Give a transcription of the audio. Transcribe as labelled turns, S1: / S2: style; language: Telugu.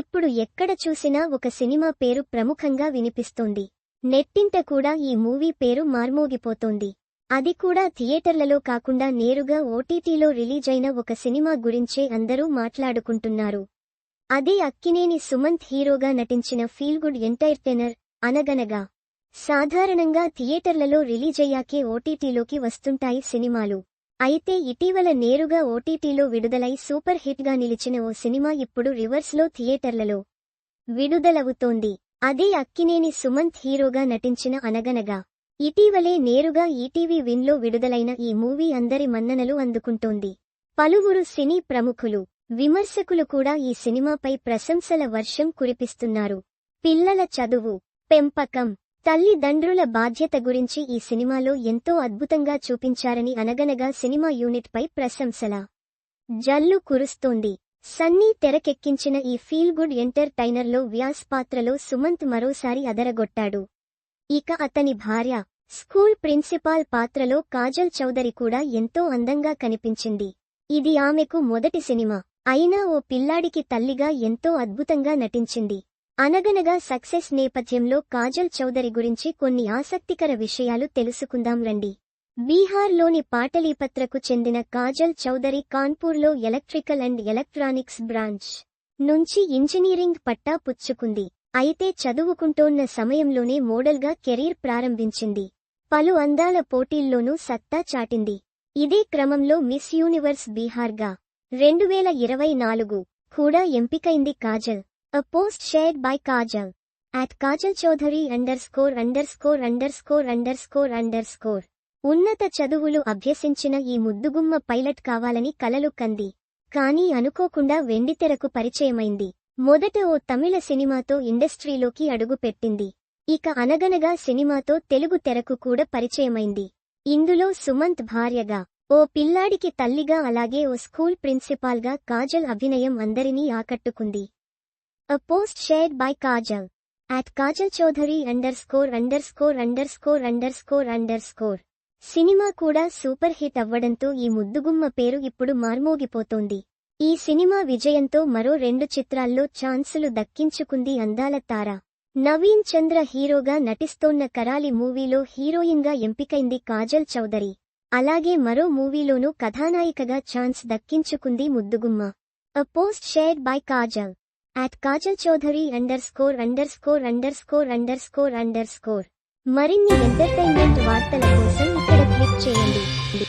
S1: ఇప్పుడు ఎక్కడ చూసినా ఒక సినిమా పేరు ప్రముఖంగా వినిపిస్తోంది. నెట్టింట కూడా ఈ మూవీ పేరు మార్మోగిపోతోంది. అది కూడా థియేటర్లలో కాకుండా నేరుగా ఓటీటీలో రిలీజైన ఒక సినిమా గురించే అందరూ మాట్లాడుకుంటున్నారు. అదే అక్కినేని సుమంత్ హీరోగా నటించిన ఫీల్గుడ్ ఎంటర్టైనర్ అనగనగా సాధారణంగా థియేటర్లలో రిలీజయ్యాకే ఓటీటీలోకి వస్తుంటాయి సినిమాలు. అయితే ఇటీవల నేరుగా ఓటీటీలో విడుదలై సూపర్ హిట్గా నిలిచిన ఓ సినిమా ఇప్పుడు రివర్స్లో థియేటర్లలో విడుదలవుతోంది. అదే అక్కినేని సుమంత్ హీరోగా నటించిన అనగనగా ఇటీవలే నేరుగా ఈటీవీ విన్లో విడుదలైన ఈ మూవీ అందరి మన్ననలు అందుకుంటోంది. పలువురు సినీ ప్రముఖులు విమర్శకులు కూడా ఈ సినిమాపై ప్రశంసల వర్షం కురిపిస్తున్నారు. పిల్లల చదువు పెంపకం తల్లిదండ్రుల బాధ్యత గురించి ఈ సినిమాలో ఎంతో అద్భుతంగా చూపించారని అనగనగా సినిమా యూనిట్ పై ప్రశంసల జల్లు కురుస్తోంది. సన్నీ తెరకెక్కించిన ఈ ఫీల్ గుడ్ ఎంటర్టైనర్లో వ్యాస్ పాత్రలో సుమంత్ మరోసారి అదరగొట్టాడు. ఇక అతని భార్య స్కూల్ ప్రిన్సిపాల్ పాత్రలో కాజల్ చౌదరి కూడా ఎంతో అందంగా కనిపించింది. ఇది ఆమెకు మొదటి సినిమా. అయినా ఓ పిల్లాడికి తల్లిగా ఎంతో అద్భుతంగా నటించింది. అనగనగా సక్సెస్ నేపథ్యంలో కాజల్ చౌదరి గురించి కొన్ని ఆసక్తికర విషయాలు తెలుసుకుందాం రండి. బీహార్లోని పాటలీపత్రకు చెందిన కాజల్ చౌదరి కాన్పూర్లో ఎలక్ట్రికల్ అండ్ ఎలక్ట్రానిక్స్ బ్రాంచ్ నుంచి ఇంజనీరింగ్ పట్టా పుచ్చుకుంది. అయితే చదువుకుంటోన్న సమయంలోనే మోడల్గా కెరీర్ ప్రారంభించింది. పలు అందాల పోటీల్లోనూ సత్తా చాటింది. ఇదే క్రమంలో మిస్ యూనివర్స్ బీహార్గా రెండు వేల ఇరవై నాలుగు కూడా ఎంపికైంది Kajal. A post shared by Kajal. At Kajal Chaudhary underscore underscore underscore underscore underscore. ఉన్నత చదువులు అభ్యసించిన ఈ ముద్దుగుమ్మ పైలట్ కావాలని కలలు కంది. కానీ అనుకోకుండా వెండితెరకు పరిచయమైంది. మొదట ఓ తమిళ సినిమాతో ఇండస్ట్రీలోకి అడుగుపెట్టింది. ఇక అనగనగా సినిమాతో తెలుగు తెరకు కూడా పరిచయమైంది. ఇందులో సుమంత్ భార్యగా ఓ పిల్లాడికి తల్లిగా అలాగే ఓ స్కూల్ ప్రిన్సిపాల్గా కాజల్ అభినయం అందరినీ ఆకట్టుకుంది. A post shared by Kajal. At Kajal Chaudhary underscore underscore underscore underscore underscore. Cinema కూడా సూపర్ హిట్ అవ్వడంతో ఈ ముద్దుగుమ్మ పేరు ఇప్పుడు మార్మోగిపోతోంది. ఈ సినిమా విజయంతో మరో రెండు చిత్రాల్లో ఛాన్సులు దక్కించుకుంది అందాల తార. నవీన్ చంద్ర హీరోగా నటిస్తోన్న కరాలి మూవీలో హీరోయిన్గా ఎంపికైంది కాజల్ చౌదరి అలాగే మరో మూవీలోనూ కథానాయికగా ఛాన్స్ దక్కించుకుంది ముద్దుగుమ్మ. A post shared by Kajal at Kajal Chaudhary underscore underscore underscore underscore underscore మరిన్ని ఎంటర్టైన్మెంట్ వార్తల కోసం ఇక్కడ క్లిక్ చేయండి.